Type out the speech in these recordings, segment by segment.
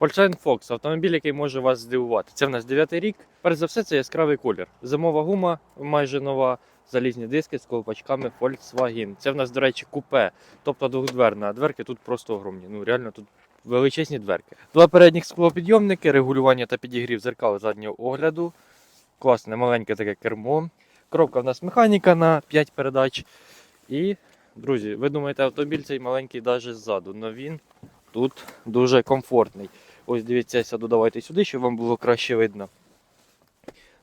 Volkswagen Fox автомобіль, який може вас здивувати. Це в нас 9 рік. Перш за все, це яскравий колір. Зимова гума майже нова, залізні диски з колпачками Volkswagen. Це в нас, до речі, купе, тобто двохдверна, а дверки тут просто огромні. Ну реально тут величезні дверки. Два передніх склопідйомники, регулювання та підігрів зеркал заднього огляду. Класне маленьке таке кермо. Коробка в нас механіка на 5 передач. І, друзі, ви думаєте, автомобіль цей маленький навіть ззаду, але він тут дуже комфортний. Ось дивіться, я сяду давайте сюди, щоб вам було краще видно.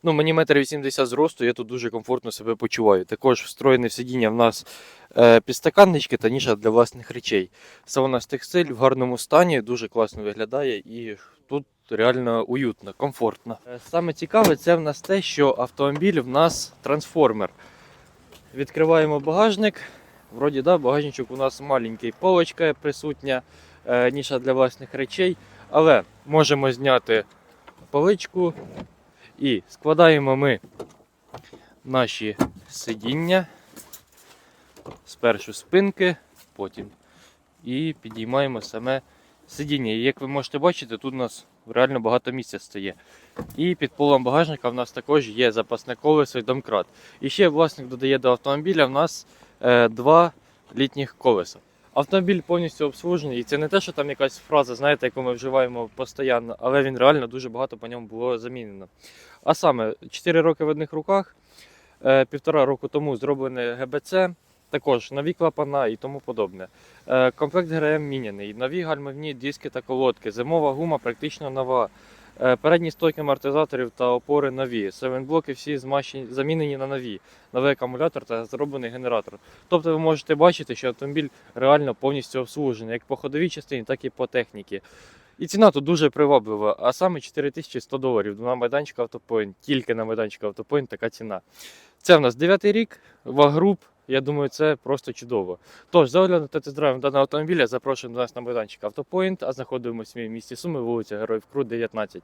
Ну, мені метр 80 зросту, я тут дуже комфортно себе почуваю. Також встроєне в сидіння в нас е, підстаканнички та ніша для власних речей. Салона з текстиль в гарному стані, дуже класно виглядає і тут реально уютно, комфортно. Е, Саме цікаве це в нас те, що автомобіль в нас трансформер. Відкриваємо багажник. Вроді, да, багажничок у нас маленький, полочка присутня, е, ніша для власних речей. Але можемо зняти поличку і складаємо ми наші сидіння спершу спинки, потім і підіймаємо саме сидіння. І як ви можете бачити, тут у нас реально багато місця стає. І під полом багажника в нас також є запасне колесо і домкрат. І ще власник додає до автомобіля в нас е, два літніх колеса. Автомобіль повністю обслужений, і це не те, що там якась фраза, знаєте, яку ми вживаємо постійно, але він реально дуже багато по ньому було замінено. А саме 4 роки в одних руках, е, півтора року тому зроблене ГБЦ, також нові клапана і тому подобне. Е, Комплект ГРМ міняний, нові гальмівні диски та колодки, зимова гума практично нова. Е, Передні стойки амортизаторів та опори нові. Севенблоки всі змащені, замінені на нові. Новий акумулятор та зроблений генератор. Тобто ви можете бачити, що автомобіль реально повністю обслужений, як по ходовій частині, так і по техніці. І ціна тут дуже приваблива, а саме 4100 доларів на майданчику Автопоінт. Тільки на майданчику Автопоінт така ціна. Це в нас 9 рік, вагруп. Я думаю, це просто чудово. Тож, за оглядом та тест-драйвом даного автомобіля запрошуємо до нас на майданчик Автопоінт, а знаходимося в місті Суми, вулиця Героїв Крут, 19.